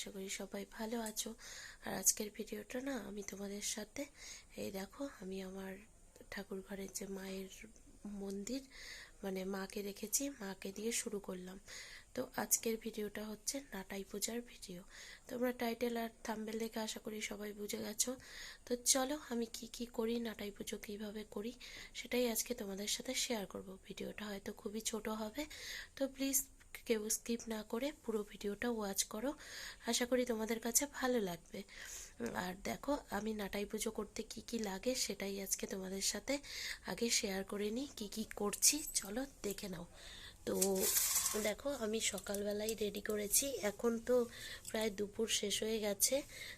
আশা করি সবাই ভালো আছো। আর আজকের ভিডিওটা না আমি তোমাদের সাথে, এই দেখো আমি আমার ঠাকুর ঘরের যে মায়ের মন্দির মানে মাকে রেখেছি, মাকে দিয়ে শুরু করলাম। তো আজকের ভিডিওটা হচ্ছে নাটাই পূজার ভিডিও। তোমরা টাইটেল আর থাম্বেল দেখে আশা করি সবাই বুঝে গেছো। তো চলো আমি কি কি করি, নাটাই পুজো কীভাবে করি, সেটাই আজকে তোমাদের সাথে শেয়ার করব। ভিডিওটা হয়তো খুবই ছোট হবে, তো প্লিজ কেউ স্কিপ না করে পুরো ভিডিওটা ওয়াচ করো। আশা করি তোমাদের কাছে ভালো লাগবে। আর দেখো, আমি নাটাই পুজো করতে কি কি লাগে সেটাই আজকে তোমাদের সাথে আগে শেয়ার করে নিই, কী কী করছি, চলো দেখে নাও। তো দেখো, আমি সকালবেলায় রেডি করেছি। এখন তো প্রায় দুপুর শেষ হয়ে গেছে,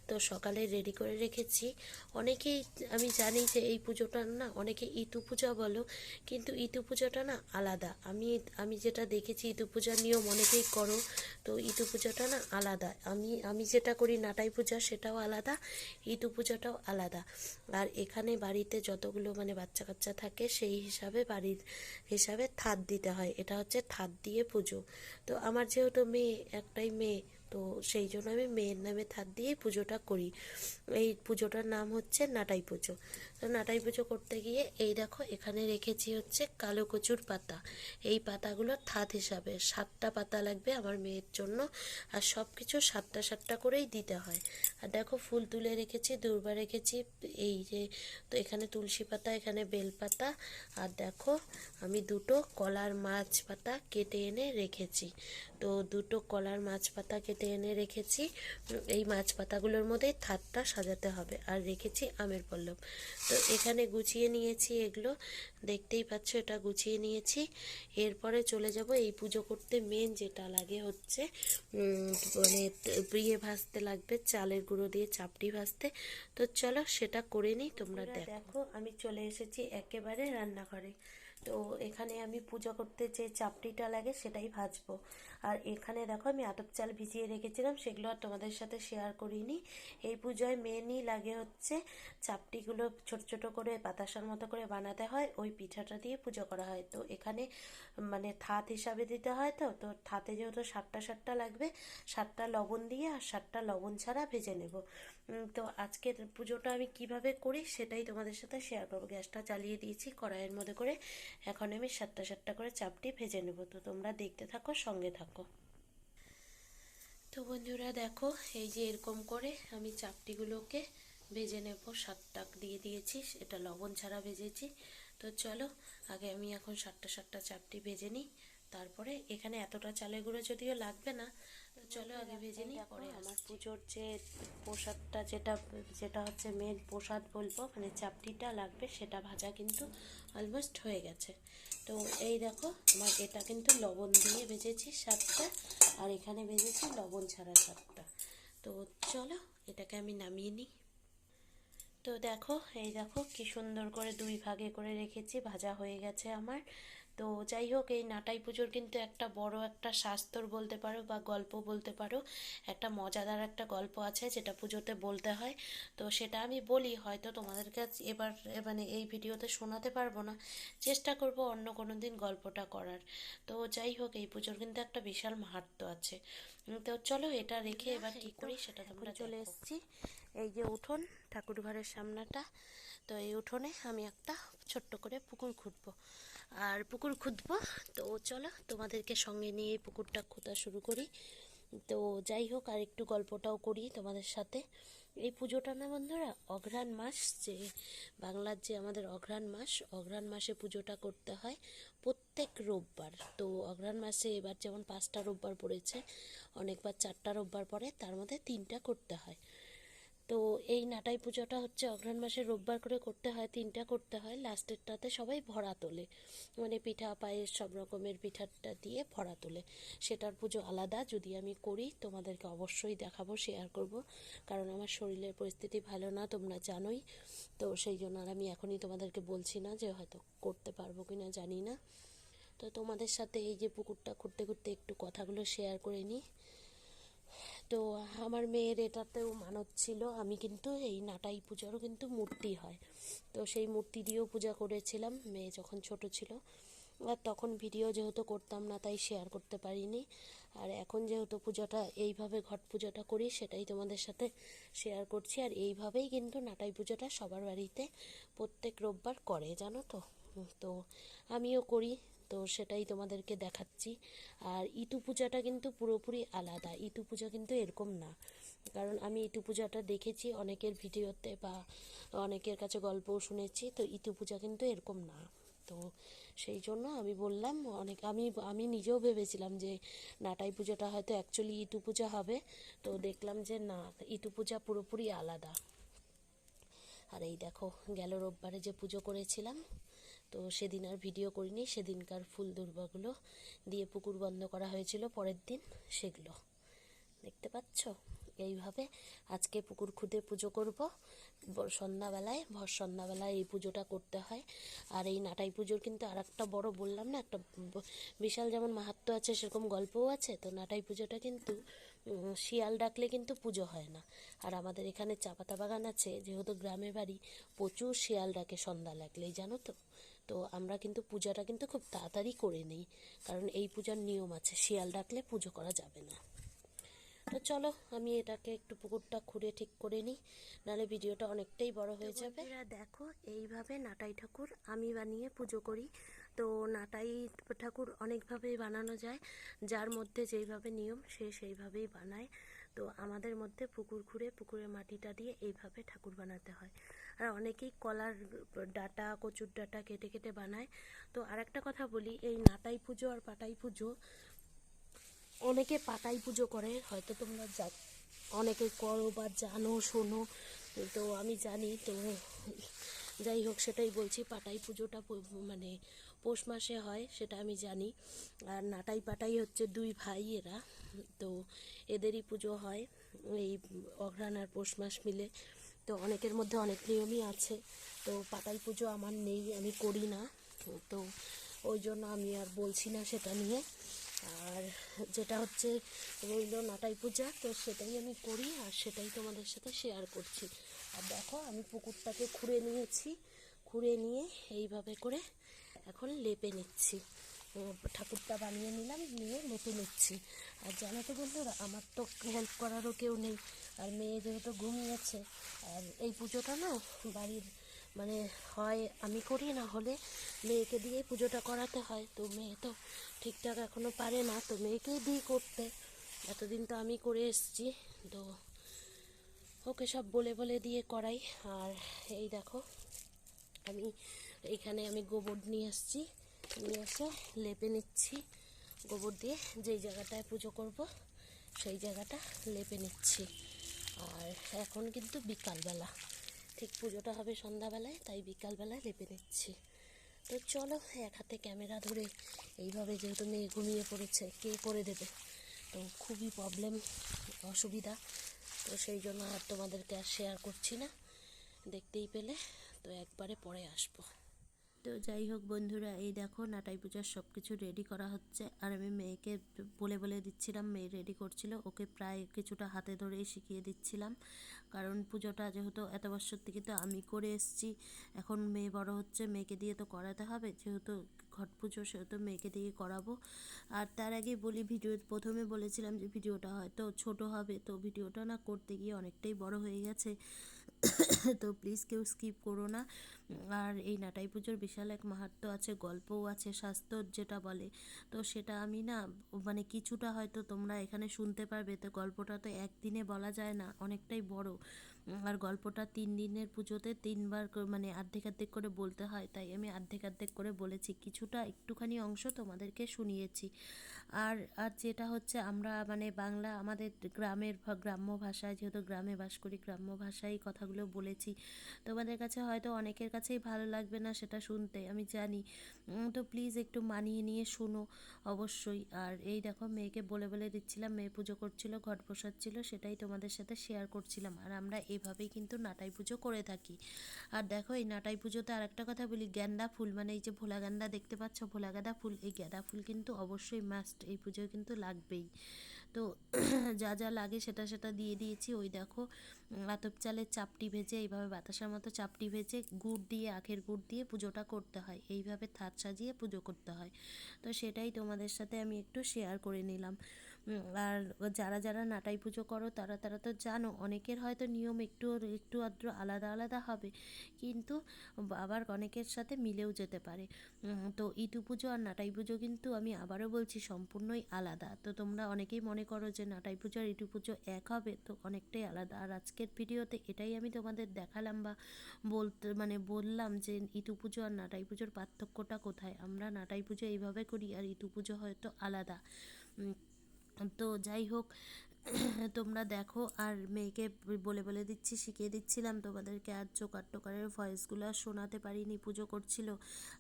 তো সকালে রেডি করে রেখেছি। অনেকেই, আমি জানি যে এই পুজোটা না, অনেকে ইতু পূজা বলো, কিন্তু ইতু পূজাটা না আলাদা। আমি আমি যেটা দেখেছি, ইতু পূজার নিয়ম অনেকেই করো, তো ইতু পূজাটা না আলাদা। আমি আমি যেটা করি নাটাই পূজা, সেটাও আলাদা, ইতু পূজাটাও আলাদা। আর এখানে বাড়িতে যতগুলো মানে বাচ্চা কাচ্চা থাকে, সেই হিসাবে বাড়ির হিসাবে থাদ দিতে হয়। এটা হচ্ছে থাদ দিয়ে পুজো। তো আমার যেহেতু মেয়ে একটাই মেয়ে তো সেই জন্য আমি মেয়ের নামে থাদ দিয়ে পুজোটা করি। এই পুজোটার নাম হচ্ছে নাটাই পুজো। তো নাটাই পুজো করতে গিয়ে এই দেখো, এখানে রেখেছি হচ্ছে কালো কচুর পাতা। এই পাতাগুলো থাদ হিসাবে, সাতটা পাতা লাগবে আমার মেয়ের জন্য। আর সব কিছু সাতটা সাতটা করেই দিতে হয়। আর দেখো, ফুল তুলে রেখেছি, দূর্বা রেখেছি, এই যে তো এখানে তুলসী পাতা, এখানে বেল পাতা। আর দেখো, আমি দুটো কলার মাছ পাতা কেটে এনে রেখেছি। তো দুটো কলার মাছ পাতা কেটে এনে রেখেছি। এই মাছ পাতাগুলোর মধ্যে থাতটা সাজাতে হবে আর রেখেছি আমের পল্লব। তো এখানে গুছিয়ে নিয়েছি এগুলো। দেখতেই পাচ্ছ এটা গুছিয়ে নিয়েছি। এরপরে চলে যাব এই পুজো করতে। মেন যেটা লাগে হচ্ছে মানে বিয়ে ভাজতে লাগবে চালের গুঁড়ো দিয়ে চাপড়ি ভাজতে। তো চলো সেটা করে নিই তোমরা দেখো আমি চলে এসেছি একেবারে রান্নাঘরে। তো এখানে আমি পূজা করতে যে চাপড়িটা লাগে সেটাই ভাজবো। আর এখানে দেখো আমি আতপ চাল ভিজিয়ে রেখেছিলাম, সেগুলো আর তোমাদের সাথে শেয়ার করিনি। এই পুজোয় মেনই লাগে হচ্ছে চাপটিগুলো ছোট ছোট করে বাতাসার মতো করে বানাতে হয়, ওই পিঠাটা দিয়ে পুজো করা হয়। তো এখানে মানে থাত হিসাবে দিতে হয় তো তো থাতে যেহেতু সাতটা সাতটা লাগবে, সাতটা লবণ দিয়ে আর সাতটা লবণ ছাড়া ভেজে নেব। তো আজকের পুজোটা আমি কীভাবে করি সেটাই তোমাদের সাথে শেয়ার করব। গ্যাসটা চালিয়ে দিয়েছি, কড়াইয়ের মধ্যে করে এখন আমি সাতটা সাতটা করে চাপটি ভেজে নেব। তো তোমরা দেখতে থাকো, সঙ্গে থাকো। তো বন্ধুরা দেখো, এই যে এরকম করে আমি চাপটিগুলোকে ভেজে নেব। সাতটা দিয়ে দিয়েছি, এটা লবণ ছাড়া ভেজেছি। তো চলো, আগে আমি এখন সাতটা সাতটা চাপটি ভেজে নিই। তারপরে এখানে এতটা চালের গুঁড়ো যদিও লাগবে না চলো আগে ভেজে নিই পরে আমার পুজোর যে প্রসাদটা যেটা যেটা হচ্ছে মেন প্রসাদ বলব মানে চাপটিটা লাগবে সেটা ভাজা কিন্তু অলমোস্ট হয়ে গেছে। তো এই দেখো আমার এটা কিন্তু লবণ দিয়ে ভেজেছি সাতটা আর এখানে ভেজেছি লবণ ছাড়া সাতটা তো চলো এটাকে আমি নামিয়ে নিই। তো দেখো এই দেখো কি সুন্দর করে দুই ভাগে করে রেখেছি ভাজা হয়ে গেছে আমার। তো যাই হোক এই নাটাই পুজোর কিন্তু একটা বড় একটা শাস্তর বলতে পারো বা গল্প বলতে পারো। একটা মজাদার একটা গল্প আছে যেটা পুজোতে বলতে হয়। তো সেটা আমি বলি হয়তো তোমাদের কাছে এবার মানে এই ভিডিওতে শোনাতে পারব না। চেষ্টা করব অন্য কোনো দিন গল্পটা করার। তো যাই হোক এই পুজোর কিন্তু একটা বিশাল মাহাত্ম আছে। তো চলো এটা রেখে এবার কী করি সেটা তোমরা চলে এসেছি। এই যে উঠোন ঠাকুর ঘরের সামনাটা। তো এই উঠোনে আমি একটা ছোট্ট করে পুকুর খুঁড়বো। আর পুকুর খুঁদবো তো চলো, তোমাদেরকে সঙ্গে নিয়ে পুকুরটা খোঁতা শুরু করি। তো যাই হোক, আর একটু গল্পটাও করি তোমাদের সাথে। এই পুজোটা না বন্ধুরা, অঘ্রাণ মাস যে, বাংলার যে আমাদের অঘ্রাণ মাস, অঘ্রাণ মাসে পুজোটা করতে হয় প্রত্যেক রোববার। তো অঘ্রাণ মাসে এবার যেমন পাঁচটা রোববার পড়েছে, অনেকবার চারটা রোববার পরে তার মধ্যে তিনটা করতে হয়। তো এই নাটাই পুজোটা হচ্ছে অঘ্রাণ মাসের রোববার করে করতে হয়, তিনটা করতে হয়। লাস্টেরটাতে সবাই ভরা তোলে। মানে পিঠা, পায়েস সব রকমের পিঠাটা দিয়ে ভরা তোলে। সেটার পুজো আলাদা। যদি আমি করি, তোমাদেরকে অবশ্যই দেখাবো শেয়ার করব। কারণ আমার শরীরের পরিস্থিতি ভালো না, তোমরা জানোই। তো সেই জন্য আর আমি এখনই তোমাদেরকে বলছি না যে হয়তো করতে পারব কি না জানি না। তো তোমাদের সাথে এই যে পুকুরটা ঘুরতে ঘুরতে একটু কথাগুলো শেয়ার করে নিই। তো আমার মেয়ের এটাতেও মানত ছিল। আমি কিন্তু এই নাটাই পুজোরও কিন্তু মূর্তি হয়। তো সেই মূর্তি দিয়েও পূজা করেছিলাম, মেয়ে যখন ছোট ছিল। আর তখন ভিডিও যেহেতু করতাম না, তাই শেয়ার করতে পারিনি। আর এখন যেহেতু পুজোটা, এইভাবে ঘট পুজোটা করি, সেটাই তোমাদের সাথে শেয়ার করছি। আর এইভাবেই কিন্তু নাটাই পুজোটা সবার বাড়িতে প্রত্যেক রোববার করে, জানো তো? তো আমিও করি। তো সেটাই তোমাদেরকে দেখাচ্ছি। আর ইতু পূজাটা কিন্তু পুরোপুরি আলাদা। ইতু পূজা কিন্তু এরকম না। কারণ আমি ইতু পূজাটা দেখেছি অনেকের ভিডিওতে বা অনেকের কাছে গল্পও শুনেছি, তো ইতু পূজা কিন্তু এরকম না। তো সেই জন্য আমি বললাম, অনেক আমি আমি নিজেও ভেবেছিলাম যে নাটাই পুজোটা হয়তো অ্যাকচুয়ালি ইতু পূজা হবে। তো দেখলাম যে না, ইতু পূজা পুরোপুরি আলাদা। আর এই দেখো, গেল রোববারে যে পুজো করেছিলাম। তো সেদিন আর ভিডিও করিনি, সেদিনকার ফুল দুর্বাগুলো দিয়ে পুকুর বন্ধ করা হয়েছিল, পরের দিন সেগুলো। দেখতে পাচ্ছ? এইভাবে আজকে পুকুর খুদে পুজো করব। সন্ধ্যাবেলায়, ভর সন্ধ্যাবেলায় এই পুজোটা করতে হয়। আর এই নাটাই পুজোর কিন্তু আর একটা বড় বললাম না, একটা বিশাল যেমন মাহাত্ম্য আছে, সেরকম গল্পও আছে। তো নাটাই পুজোটা কিন্তু শিয়াল ডাকলে কিন্তু পুজো হয় না। আর আমাদের এখানে চা পাতা বাগান আছে, যেহেতু গ্রামে বাড়ি, প্রচুর শিয়াল ডাকে সন্ধ্যা লাগলেই, জানো তো? তো আমরা কিন্তু পূজাটা কিন্তু খুব তাড়াতাড়ি করে নিই। কারণ এই পূজার নিয়ম আছে শিয়াল ডাকলে পুজো করা যাবে না। তো চলো আমি এটাকে একটু পুকুরটা খুঁড়ে ঠিক করে নিই নাহলে ভিডিওটা অনেকটাই বড় হয়ে যাবে। দেখো এইভাবে নাটাই ঠাকুর আমি বানিয়ে পুজো করি। তো নাটাই ঠাকুর অনেকভাবেই বানানো যায় যার মধ্যে যেইভাবে নিয়ম সে সেইভাবেই বানায়। তো আমাদের মধ্যে পুকুর খুঁড়ে পুকুরে মাটিটা দিয়ে এইভাবে ঠাকুর বানাতে হয়। আর অনেকেই কলার ডাটা, কচুর ডাটা কেটে কেটে বানায়। তো আর একটা কথা বলি, এই নাটাই পুজো আর পাটাই পুজো, অনেকে পাতাই পুজো করে, হয়তো তোমরা যা, অনেকে করো বা জানো, শোনো। তো আমি জানি তো যাই হোক, সেটাই বলছি, পাটাই পুজোটা মানে পৌষ মাসে হয়, সেটা আমি জানি। আর নাটাই পাটাই হচ্ছে দুই ভাই এরা। তো এদেরই পুজো হয়, এই অঘ্রাণ আর পৌষ মাস মিলে। তো অনেকের মধ্যে অনেক নিয়মই আছে। তো পাটাই পুজো আমার নেই, আমি করি না। তো ওই জন্য আমি আর বলছি না সেটা নিয়ে। আর যেটা হচ্ছে রইল নাটাই পূজা, তো সেটাই আমি করি, আর সেটাই তোমাদের সাথে শেয়ার করছি। আর দেখো, আমি পুকুরটাকে খুঁড়ে নিয়েছি। খুঁড়ে নিয়ে এইভাবে করে এখন লেপে নিচ্ছি। ঠাকুরটা বানিয়ে নিলাম, নিয়ে লেপে নিচ্ছি। আর জানো তো বন্ধুরা, আমার তো হেল্প করারও কেউ নেই, আর মেয়ে যেহেতু ঘুমিয়েছে আর এই পুজোটা না বাড়ির মানে হয় আমি করি, না হলে মেয়েকে দিয়ে পুজোটা করাতে হয়। তো মেয়ে তো ঠিকঠাক এখনও পারে না, তো মেয়েকেই দিই করতে। এতদিন তো আমি করে এসেছি। তো ওকে সব বলে বলে দিয়ে করাই। আর এই দেখো, আমি এইখানে আমি গোবর নিয়ে এসেছি নিয়ে এসে লেপে নিচ্ছি গোবর দিয়ে। যেই জায়গাটায় পুজো করব, সেই জায়গাটা লেপে নিচ্ছি। আর এখন কিন্তু বিকালবেলা। ঠিক পুজোটা হবে সন্ধ্যাবেলায়, তাই বিকালবেলায় লেপে নিচ্ছি। তো চলো, এক হাতে ক্যামেরা ধরে এইভাবে যেহেতু মেয়ে ঘুমিয়ে পড়েছে, কে করে দেবে? তো খুবই প্রবলেম অসুবিধা। তো সেই জন্য আর তোমাদেরকে আর শেয়ার করছি না। দেখতেই পেলে। তো একবারে পরে আসব। তো যাই হোক বন্ধুরা, এই দেখো নাটাই পূজার সব কিছু রেডি করা হচ্ছে। আর আমি মেয়েকে বলে বলে দিচ্ছিলাম, মেয়ে রেডি করছিল। ওকে প্রায় কিছুটা হাতে ধরেই শিখিয়ে দিচ্ছিলাম। কারণ পুজোটা যেহেতু এত বছর থেকে তো আমি করে এসেছি। এখন মেয়ে বড় হচ্ছে, মেয়েকে দিয়ে তো করাতে হবে। যেহেতু ঘট পুজো সেহেতু মেয়েকে দিয়ে করাবো। আর তার আগে বলি, ভিডিও প্রথমে বলেছিলাম যে ভিডিওটা হয়তো ছোট হবে, তো ভিডিওটা না করতে গিয়ে অনেকটাই বড় হয়ে গেছে। তো প্লিজ কেউ স্কিপ করো না। আর এই নাটাই পুজোর বিশাল এক মাহাত্ম্য আছে, গল্পও আছে শাস্ত্র যেটা বলে। তো সেটা আমি না মানে কিছুটা হয়তো তোমরা এখানে শুনতে পারবে। তো গল্পটা তো একদিনে বলা যায় না, অনেকটাই বড়। আর গল্পটা তিন দিনের পুজোতে তিনবার মানে অর্ধেক অর্ধেক করে বলতে হয়, তাই আমি অর্ধেক আর্ধেক করে বলেছি কিছুটা একটুখানি অংশ তোমাদেরকে শুনিয়েছি। আর আর যেটা হচ্ছে আমরা মানে বাংলা আমাদের গ্রামের গ্রাম্য ভাষায় যেহেতু গ্রামে বাস করি, গ্রাম্য ভাষায় কথাগুলো বলেছি। তোমাদের কাছে হয়তো অনেকের কাছেই ভালো লাগবে না সেটা শুনতে, আমি জানি। তো প্লিজ একটু মানিয়ে নিয়ে শোনো অবশ্যই। আর এই দেখো মেয়েকে বলে বলে দিচ্ছিলাম, মেয়ে পুজো করছিল, ঘট বসাচ্ছিল সেটাই তোমাদের সাথে শেয়ার করছিলাম। আর আমরা এইভাবেই কিন্তু নাটাই পুজো করে থাকি। আর দেখো এই নাটাই পুজোতে আর একটা কথা বলি গ্যান্দা ফুল মানে এই যে ভোলা গান্দা দেখতে পাচ্ছ ভোলা গাঁদা ফুল, এই গাঁদা ফুল কিন্তু অবশ্যই মাস্ট এই পুজোয় কিন্তু লাগবেই। তো যা যা লাগে সেটা সেটা দিয়ে দিয়েছি। ওই দেখো আতপ চালের চাপটি ভেজে, এইভাবে বাতাসের মতো চাপটি ভেজে গুড় দিয়ে, আখের গুড় দিয়ে পুজোটা করতে হয়। এইভাবে থাত সাজিয়ে পুজো করতে হয়। তো সেটাই তোমাদের সাথে আমি একটু শেয়ার করে নিলাম। আর যারা যারা নাটাই পুজো করো, তারা তারা তো জানো, অনেকের হয়তো নিয়ম একটু একটু আধটু আলাদা আলাদা হবে। কিন্তু আবার অনেকের সাথে মিলেও যেতে পারে। তো ইটু পুজো আর নাটাই পুজো কিন্তু আমি আবারও বলছি সম্পূর্ণই আলাদা। তো তোমরা অনেকেই মনে করো যে নাটাই পুজো আর ইটু পুজো এক হবে, তো অনেকটাই আলাদা। আর আজকের ভিডিওতে এটাই আমি তোমাদের দেখালাম বা বলতে মানে বললাম যে ইটু পুজো আর নাটাই পুজোর পার্থক্যটা কোথায়? আমরা নাটাই পুজো এইভাবে করি আর ইটু পুজো হয়তো আলাদা। তো যাই হোক তোমরা দেখো, আর মেয়েকে বলে বলে দিচ্ছি, শিখিয়ে দিচ্ছিলাম তোমাদেরকে, আর চোকার টোকারের ভয়েসগুলো আর শোনাতে পারিনি, পুজো করছিল।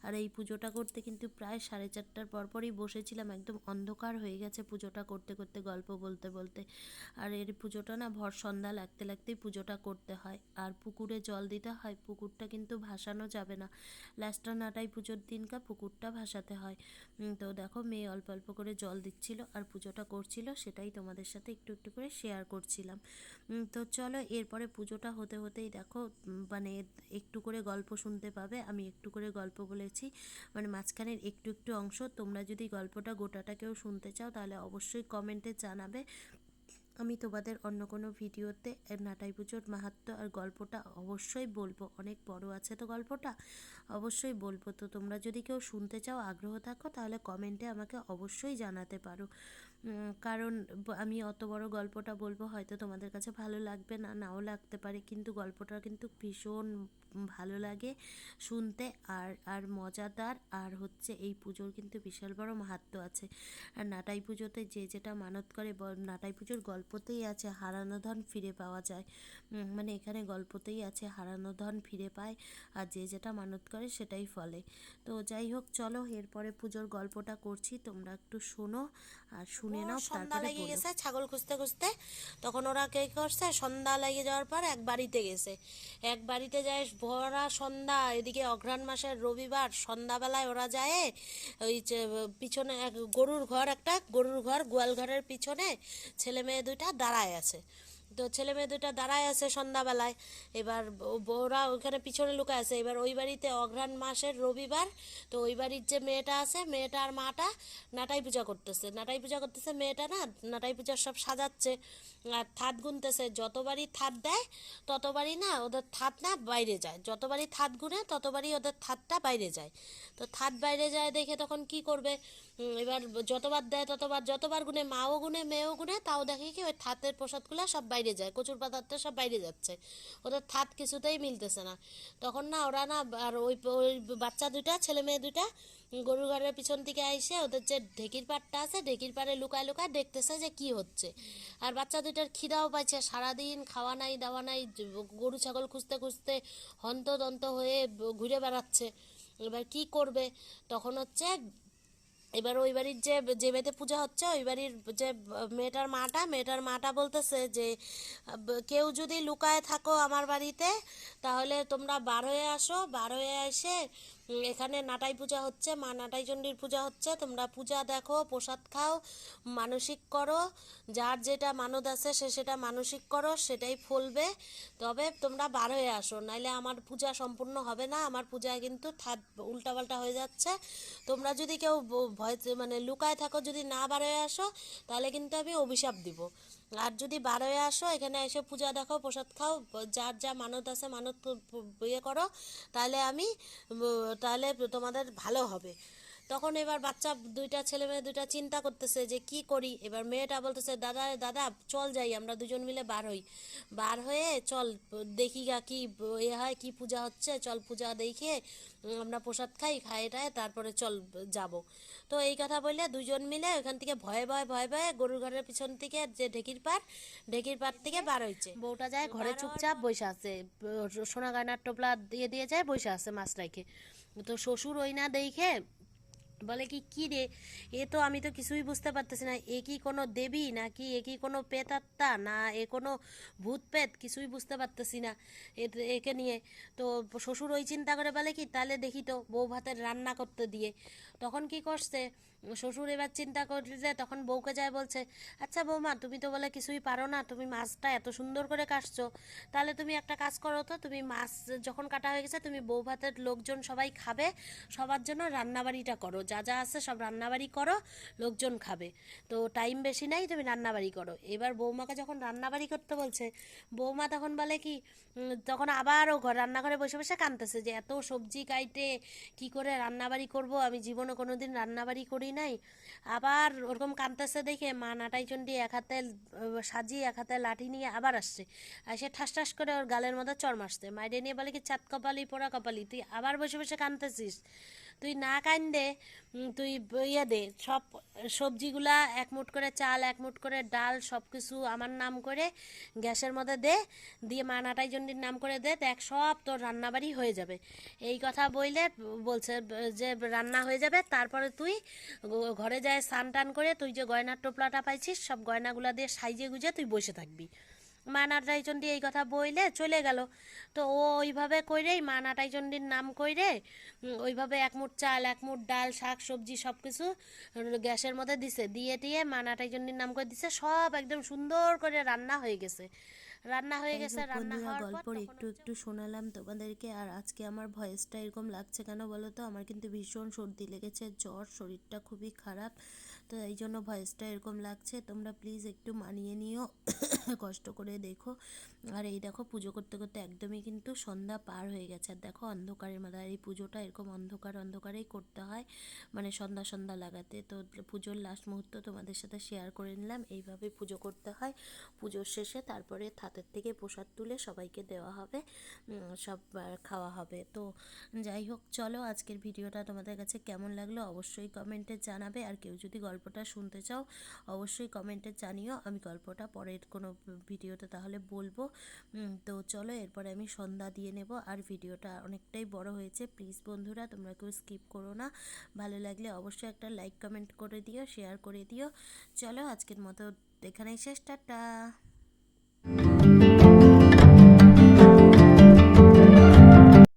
আর এই পুজোটা করতে কিন্তু প্রায় সাড়ে চারটার পরপরই বসেছিলাম, একদম অন্ধকার হয়ে গেছে পুজোটা করতে করতে, গল্প বলতে বলতে। আর এর পুজোটা না ভর সন্ধ্যা লাগতে লাগতেই পুজোটা করতে হয়। আর পুকুরে জল দিতে হয়, পুকুরটা কিন্তু ভাসানো যাবে না। লাস্টা নাটাই পুজোর দিনকা, পুকুরটা ভাসাতে হয়। তো দেখো, মেয়ে অল্প অল্প করে জল দিচ্ছিল, আর পুজোটা করছিল, সেটাই তোমাদের সাথে একটু একটু করে শেয়ার করছিলাম। তো চলো এরপরে পুজোটা হতে হতেই দেখো মানে একটু করে গল্প শুনতে পাবে, আমি একটু করে গল্প বলেছি। মানে মাঝখানের একটু একটু অংশ, তোমরা যদি গল্পটা গোটাটা কেউ শুনতে চাও, তাহলে অবশ্যই কমেন্টে জানাবে। আমি তোমাদের অন্য কোনো ভিডিওতে নাটাই পুজোর মাহাত্ম্য আর গল্পটা অবশ্যই বলব। অনেক বড় আছে তো গল্পটা, অবশ্যই বলব। তো তোমরা যদি কেউ শুনতে চাও, আগ্রহ থাকো, তাহলে কমেন্টে আমাকে অবশ্যই জানাতে পারো। কারণ আমি অত বড় গল্পটা বলব হয়তো তোমাদের কাছে ভালো লাগবে না, নাও লাগতে পারে, কিন্তু গল্পটা কিন্তু ভীষণ ভালো লাগে শুনতে আর আর মজাদার, আর হচ্ছে এই পুজোর কিন্তু বিশাল বড় মাহাত্ম্য আছে। আর নাটাই পুজোতে যে যেটা মানত করে নাটাই পুজোর গল্পতেই আছে হারানো ধন ফিরে পাওয়া যায়। মানে এখানে গল্পতেই আছে হারানো ধন ফিরে পায় আর যে যেটা মানত করে সেটাই ফলে। তো যাই হোক, চলো এরপরে পুজোর গল্পটা করছি, তোমরা একটু শোনো আর শুনে নাও সন্ধ্যা লেগে গেছে ছাগল খুঁজতে খুঁজতে। তখন ওরা কে করছে সন্ধ্যা লেগে যাওয়ার পর এক বাড়িতে গেছে। এক বাড়িতে যায় ভরা সন্ধ্যা এদিকে অঘ্রাণ মাসের রবিবার সন্ধ্যাবেলায় ওরা যায় ওই পিছনে এক গরুর ঘর একটা গরুর ঘর গোয়াল ঘরের পিছনে ছেলে মেয়ে দুইটা দাঁড়ায় আছে। তো ছেলে মেয়ে দুটা দাঁড়ায় আছে সন্ধ্যাবেলায়। এবার ওরা ওইখানে পিছনে লুকায় আছে। এবার ওই বাড়িতে অঘ্রাণ মাসের রবিবার, তো ওই বাড়ির যে মেয়েটা আছে, মেয়েটা আর মাটা নাটাই পূজা করতেছে। নাটাই পূজা করতেছে, মেয়েটা না নাটাই পূজা সব সাজাচ্ছে আর থাত গুনতেছে। যতবারই থাত দেয় ততবারই না ওদের থাত না বাইরে যায়। যতবারই থাত গুনে ততবারই ওদের থাতটা বাইরে যায়। তো থাত বাইরে যায় দেখে তখন কি করবে? এবার যতবার দেয় ততবার, যতবার গুনে, মাও গুনে, মেয়েও গুনে, তাও দেখে কি ওই থাতের প্রসাদগুলো সব বাইরে যায়, কচুর পাতাটা সব বাইরে যাচ্ছে। ওদের থাত কিছুতেই মিলতেছে না। তখন না ওরা না আর ওই ওই বাচ্চা দুইটা, ছেলে মেয়ে দুইটা গরু ঘরের পিছন থেকে আইসে ওদের যে ঢেকির পাড়টা আছে, ঢেকির পাড়ে লুকায় লুকায় দেখতেছে যে কি হচ্ছে। আর বাচ্চা দুইটার খিদাও পাইছে, সারাদিন খাওয়া নাই, দাওয়া নাই, গরু ছাগল খুঁজতে খুঁজতে হন্তদন্ত হয়ে ঘুরে বেড়াচ্ছে। এবার কি করবে? তখন হচ্ছে এবার ওই বাড়ির যে যে বাড়িতে পূজা হচ্ছে, ওই বাড়ির যে মেয়েটার মাটা মেয়েটার মাটা বলতেছে যে কেউ যদি লুকায় থাকো আমার বাড়িতে, তাহলে তোমরা বার হয়ে আসো, বার হয়ে এসে এখানে নাটাই পূজা হচ্ছে, মা নাটাই চণ্ডীর পূজা হচ্ছে। তোমরা পূজা দেখো, প্রসাদ খাও, মানসিক করো। যার যেটা মানদ আছে, সে সেটা মানসিক করো, সেটাই ফলবে। তবে তোমরা বার হয়ে আসো, নাইলে আমার পূজা সম্পূর্ণ হবে না। আমার পূজা কিন্তু থাত উল্টাপাল্টা হয়ে যাচ্ছে। তোমরা যদি কেউ ভয় মানে লুকায় থাকো, যদি না বার হয়ে আসো, তাহলে কিন্তু আমি অভিশাপ দিব। আর যদি বারোয় আসো, এখানে এসে পূজা দেখো, প্রসাদ খাও, যার যা মানত আছে মানত ইয়ে করো, তাহলে আমি তাহলে তোমাদের ভালো হবে। তখন এবার বাচ্চা দুইটা ছেলে মেয়ে দুইটা চিন্তা করতেছে যে কি করি? এবার মেয়েটা বলতেছে দাদা দাদা চল যাই আমরা দুজন মিলে বার হই। বার হয়ে চল দেখি গা কি এ হয় কি পূজা হচ্ছে চল পূজা দেখে আমরা প্রসাদ খাই খাই টাই তারপরে চল যাব। তো এই কথা বলে দুজন মিলে ওখান থেকে ভয়ে ভয়ে ভয়ে ভয়ে গরুর ঘরের পিছন থেকে যে ঢেকির পাড় ঢেকির পাড় থেকে বার হয়েছে বউটা যায় ঘরে চুপচাপ বসে আছে সোনা গয়নার টোপলা দিয়ে দিয়ে যায় বসে আছে মাছ রাখে তো শ্বশুর ওই না দেখে বলে কি, কী রে? এ তো আমি তো কিছুই বুঝতে পারতেছি না। এ কি কোনো দেবী না কি এ কি কোনো পেতাত্মা না, এ কোনো ভূত পেত কিছুই বুঝতে পারতেছি না একে নিয়ে। তো শ্বশুর ওই চিন্তা করে বলে কি, তাহলে দেখি তো বউ ভাতের রান্না করতে দিয়ে। তখন কি করছে শ্বশুর এবার চিন্তা করছে তখন বউকে যায় বলছে আচ্ছা বৌমা, তুমি তো বলে কিছুই পারো না, তুমি মাছটা এত সুন্দর করে কাটছো। তাহলে তুমি একটা কাজ করো তো, তুমি মাছ যখন কাটা হয়ে গেছে, তুমি বউ ভাতের লোকজন সবাই খাবে, সবার জন্য রান্নাবাড়িটা করো, যা যা আছে সব রান্নাবাড়ি করো, লোকজন খাবে। তো টাইম বেশি নাই, তুমি রান্নাবাড়ি করো। এবার বৌমাকে যখন রান্নাবাড়ি করতে বলছে, বৌমা তখন বলে কি তখন আবারও ঘর রান্নাঘরে বসে বসে কাঁদতেছে যে, এত সবজি কাইটে, কি করে রান্নাবাড়ি করব? আমি জীবনে কোনোদিন রান্নাবাড়ি করি নাই। আবার ওরকম কাঁদতেছে দেখে মা নাটাই চন্ডি এক হাতে সাজিয়ে এক হাতে লাঠি নিয়ে আবার আসছে। আর সে ঠাস ঠাস করে ওর গালের মধ্যে চর মারছে। মাইডে নিয়ে বলে কি, চাঁদ কপালি পোড়া কপালি তুই আবার বসে বসে কাঁদতেছিস? তুই না কান্দে তুই ইয়ে দে, সব সবজিগুলা এক মুঠ করে চাল এক মুঠ করে ডাল সব কিছু আমার নাম করে গ্যাসের মধ্যে দে, দিয়ে মা নাটাই জন্ডির নাম করে দে, দেখ সব তোর রান্নাবাড়ি হয়ে যাবে। এই কথা বইলে বলছে যে রান্না হয়ে যাবে, তারপরে তুই ঘরে যায় স্নান টান করে তুই যে গয়নার টোপলাটা পাইছিস, সব গয়নাগুলা দিয়ে সাইজে গুজে তুই বসে থাকবি। মা নাটাইচন্ডী এই কথা বইলে চলে গেল। তো ও ওইভাবে কইরেই মা নাটাইচন্ডীর নাম কইরে ওইভাবে এক মুঠ চাল এক মুঠ ডাল শাক সবজি সব কিছু গ্যাসের মধ্যে দিছে। দিয়ে দিয়ে মা নাটাইচন্ডীর নাম করে দিছে সব একদম সুন্দর করে রান্না হয়ে গেছে। রান্না হয়ে গেছে রান্না বন্ধুরা হওয়ার গল্পর তখন একটু একটু শোনালাম তোমাদেরকে। আর আজকে আমার ভয়েসটা এরকম লাগছে কেন বলো তো? আমার কিন্তু ভীষণ সর্দি লেগেছে জ্বর শরীরটা খুবই খারাপ। তো এই জন্য ভয়েসটা এরকম লাগছে। তোমরা প্লিজ একটু মানিয়ে নিও। কষ্ট করে দেখো। আর এই দেখো, পুজো করতে করতে একদমই কিন্তু সন্ধ্যা পার হয়ে গেছে। আর দেখো, অন্ধকারের আর এই পুজোটা এরকম অন্ধকার অন্ধকারেই করতে হয়। মানে সন্ধ্যা সন্ধ্যা লাগাতে। তো পুজোর লাস্ট মুহূর্ত তোমাদের সাথে শেয়ার করে নিলাম। এইভাবে পুজো করতে হয়। পুজোর শেষে তারপরে হাতের থেকে প্রসাদ তুলে সবাইকে দেওয়া হবে। সব খাওয়া হবে। তো যাই হোক, চলো আজকের ভিডিওটা তোমাদের কাছে কেমন লাগল অবশ্যই কমেন্টে জানাবে। আর কেউ যদি গল্পটা শুনতে চাও, অবশ্যই কমেন্টে জানিও। আমি গল্পটা পরের কোনো ভিডিওতে তাহলে বলব। তো চলো এরপরে আমি সন্ধ্যা দিয়ে নেব। আর ভিডিওটা অনেকটাই বড় হয়েছে। প্লিজ বন্ধুরা, তোমরা কেউ স্কিপ করো না। ভালো লাগলে অবশ্যই একটা লাইক কমেন্ট করে দিও শেয়ার করে দিও। চলো আজকের মতো এখানেই শেষ। টাটা!